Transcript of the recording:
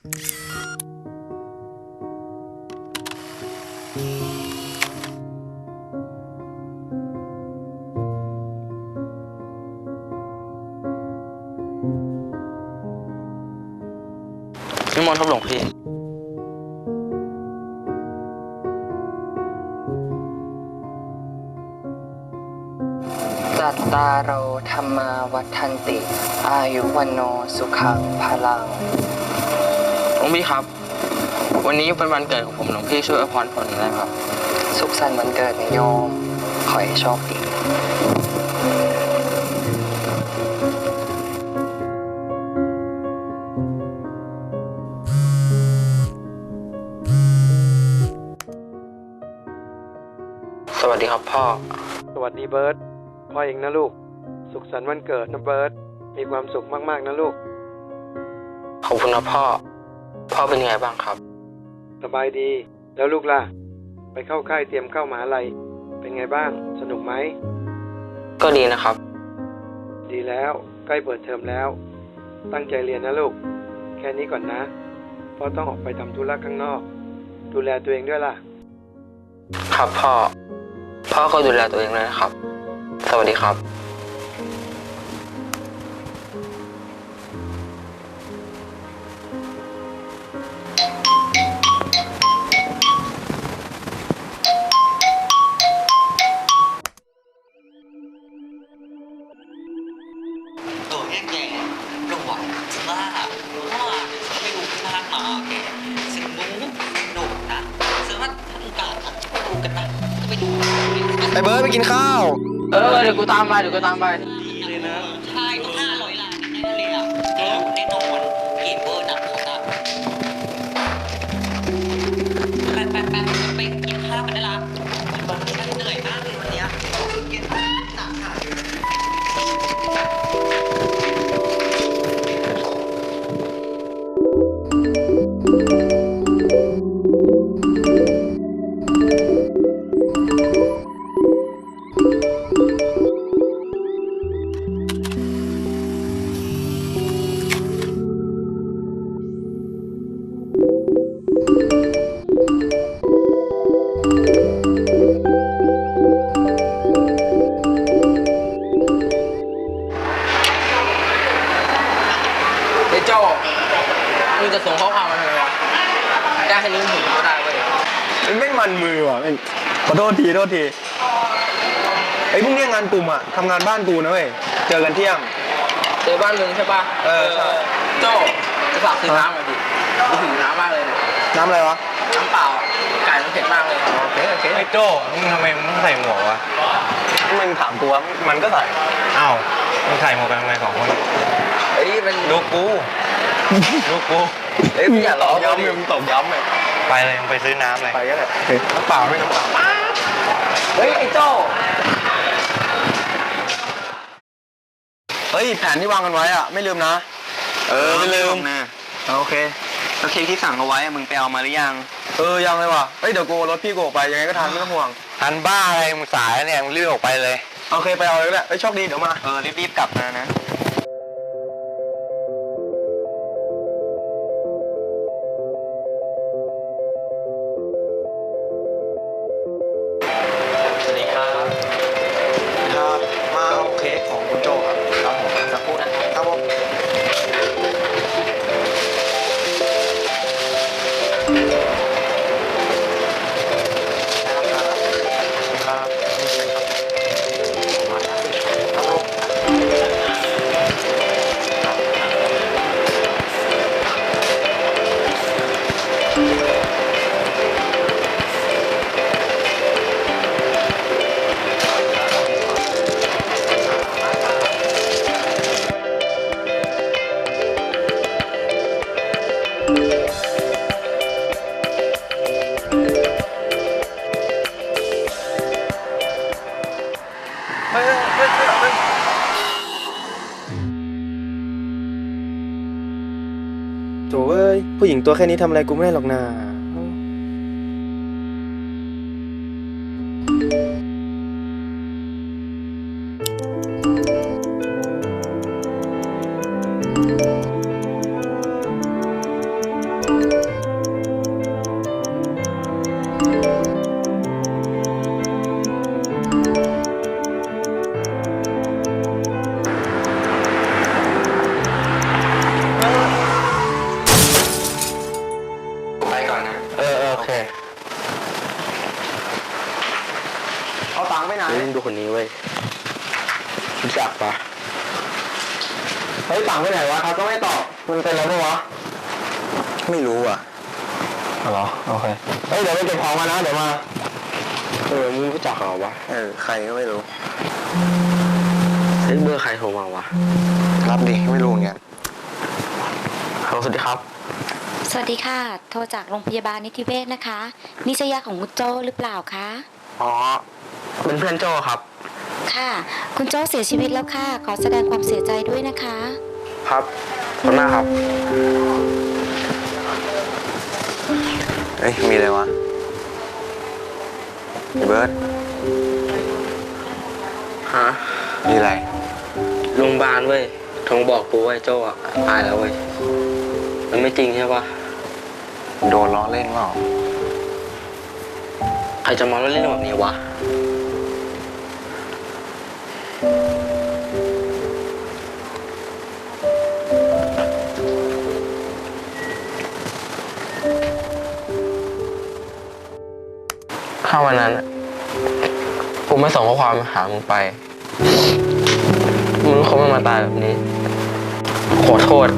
นิมนต์ครับหลวงพี่จัตตารโอธรรมาวัฏันติ อายุวันโนสุขังพลัง งพี่ครับ วันนี้เป็นวันเกิดของผมหลวงพี่ช่วยอวยพรผมหน่อยได้ไหมครับ สุขสันต์วันเกิดนะโยม ขอให้โชคดี สวัสดีครับพ่อ สวัสดีเบิร์ตพ่อเองนะลูก สุขสันต์วันเกิดนะเบิร์ตมีความสุขมากๆนะลูก ขอบคุณนะพ่อ พ่อเป็นยังไงบ้างครับ สบายดี แล้วลูกล่ะ ไปเข้าค่ายเตรียมเข้ามหาลัยเป็นไงบ้าง สนุกไหม ก็ดีนะครับ ดีแล้วใกล้เปิดเทอมแล้ว ตั้งใจเรียนนะลูก แค่นี้ก่อนนะพ่อต้องออกไปทำธุระข้างนอก ดูแลตัวเองด้วยล่ะ ครับพ่อ พ่อก็ดูแลตัวเองเลยนะครับ สวัสดีครับ đủ cái thang mà kẻ Xin đúng Đồ nè Sơ mắt Thằng cả Đồ cái nè Cái đủ ไอ้เบิร์ดไปกินข้าว เออเดี๋ยวกูตามไปเดี๋ยวกูตามไปใช่ก็ห้า เฮ้ยโจ้มึงจะส่งข้อความมาทำไมวะได้แค่นี้มึงถึงก็ได้เว้ยมันไม่มันมือว่ะแม่งขอโทษทีโทษทีไอ้ยพรุ่งนี้งานกลุ่มอะทำงานบ้านกูนะเว้ยเจอกันเที่ยง เจอบ้านมึงใช่ปะเออใช่ โจ้จะฝากซื้อน้ำหน่อยดิกูหิวน้ำมากเลยเนี่ยน้ำอะไรวะ น้ำเปล่าอะไก่มันเผ็ดมากเลยโอเคโอเคไอ้โจ้มึงทำไมมึงต้องใส่หมวกวะมึงถามกูว่ามันก็ใส่อ้าวมึงใส่หมวกกันทำไมสองคนเฮ้ยเป็นดูกูดูกูเฮ้ยมึงอย่าล้อกูย้ำดิเลยมึงตบย้ำเลยไปเลยมึงไปซื้อน้ำเลยไปก็ได้โอเคน้ำเปล่าไม่น้ำเปล่าเฮ้ยไอ้โจ้เฮ้ยแผนที่วางกันไว้อะไม่ลืมนะ เออไม่ลืมนะโอเค แล้วเค้กที่สั่งเอาไว้มึงไปเอามาหรือยัง เออยังเลยว่ะเฮ้ยเดี๋ยวกูเอารถพี่กูออกไปยังไงก็ทันไม่ต้องห่วง ทันบ้าอะไรมึงสายแล้วเนี่ยมึงรีบออกไปเลย โอเคไปเอาเลยก็ได้เฮ้ยโชคดีเดี๋ยวมา เออรีบๆกลับมานะ ผู้หญิงตัวแค่นี้ทำอะไรกูไม่ได้หรอกนา ก่อนนะเออโอเคเอาตังค์ไปไหน เฮ้ยมึงดูคนนี้เว้ยรู้จักปะเฮ้ยตังค์ไปไหนวะเขาก็ไม่ตอบ มันเป็นอะไรบ้าวะ ไม่รู้อะเหรอ โอเค เฮ้ยเดี๋ยวไปเก็บของมานะ เดี๋ยวมา เออ มึงรู้จักเขาปะเออ ใครก็ไม่รู้ เฮ้ยเบอร์ใครโทรมาวะ รับดิ ไม่รู้เงี้ยฮัลสวัสดีครับ สวัสดีค่ะ โทรจากโรงพยาบาลนิติเวชนะคะนี่ใช่ยาของคุณโจ้หรือเปล่าคะ อ๋อ เป็นเพื่อนโจครับ ค่ะ คุณโจ้เสียชีวิตแล้วค่ะ ขอแสดงความเสียใจด้วยนะคะ ครับขอบคุณมากครับ เอ้ย มีอะไรวะเบิร์ดฮะมีอะไร โรงพยาบาลเว้ยโทรบอกกูว่าไอ้โจอะตายแล้วเว้ย มันไม่จริงใช่ปะ โดนล้อเล่นเปล่าใครจะมาเล่นแบบนี้วะ ถ้าวันนั้นอะกูไม่ส่งข้อความหามึงไป มึงคงไม่มาตายแบบนี้ ขอโทษ